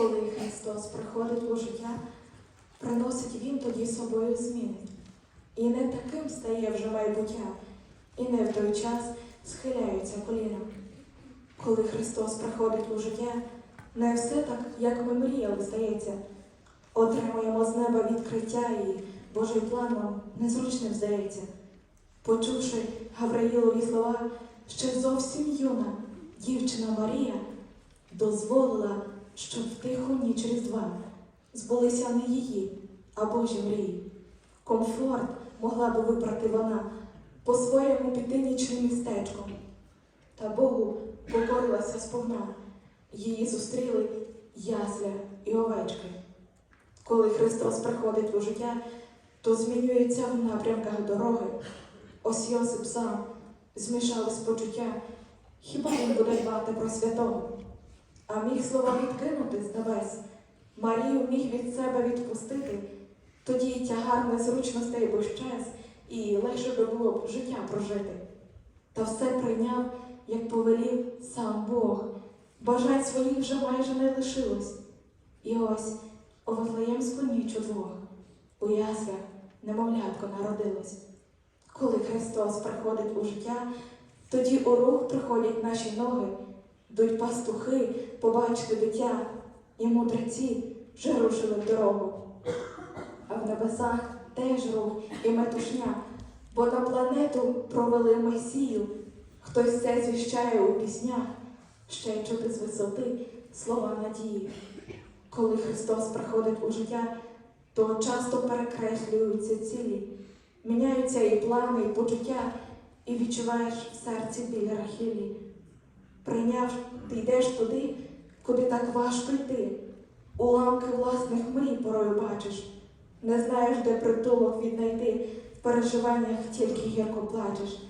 Коли Христос приходить у життя, приносить Він тоді собою зміни. І не таким стає вже майбуття, і не в той час схиляються коліна. Коли Христос приходить у життя, не все так, як ми мріяли, здається. Отримуємо з неба відкриття, і Божий план нам незручним здається. Почувши Гавраїлові слова, ще зовсім юна дівчина Марія дозволила, щоб в тиху ніч Різдва збулися не її, а Божі мрії. Комфорт могла би вибрати вона по своєму піти нічним містечком. Та Богу покорилася сповна. Її зустріли ясля і овечки. Коли Христос приходить у життя, то змінюється в напрямках дороги. Ось Йосип сам змішались почуття. Хіба він буде дбати про святого? А міг слова відкинути з небес, Марію міг від себе відпустити, тоді тягар незручностей би щез, і легше би було б життя прожити. Та все прийняв, як повелів сам Бог. Бажань своїх вже майже не лишилось. І ось у Вифлеємську ніч удвох у яслях немовлятко народилось. Коли Христос приходить у життя, тоді у рух приходять наші ноги, йдуть пастухи побачити дитя, і мудреці вже рушили в дорогу. А в небесах теж рух і метушня, бо на планету провели Месію. Хтось це звіщає у піснях, ще чути з висоти слова надії. Коли Христос приходить у життя, то часто перекреслюються цілі, міняються і плани, і почуття, і відчуваєш в серці біль Рахілі. Прийняв, ти йдеш туди, куди так важко йти. Уламки власних мрій порою бачиш, не знаєш, де притулок віднайти, в переживаннях тільки гірко плачеш.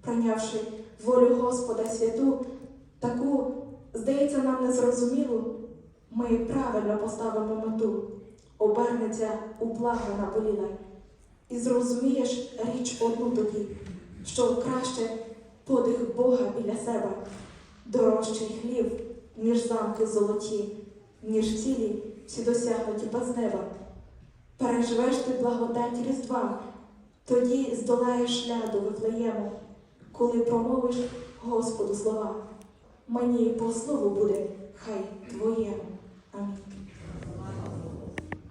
Прийнявши волю Господа святу, таку, здається, нам незрозумілу, ми правильно поставимо мету, обернеться у благо наболіле. І зрозумієш річ одну тобі, що краще подих Бога біля себе, дорожчий хлів, ніж замки золоті, ніж цілі всі досягнуті без неба. Переживеш ти благодать Різдва, тоді здолаєш шлях до коли промовиш Господу слова. Мені по слову буде, хай твоєму. Амінь.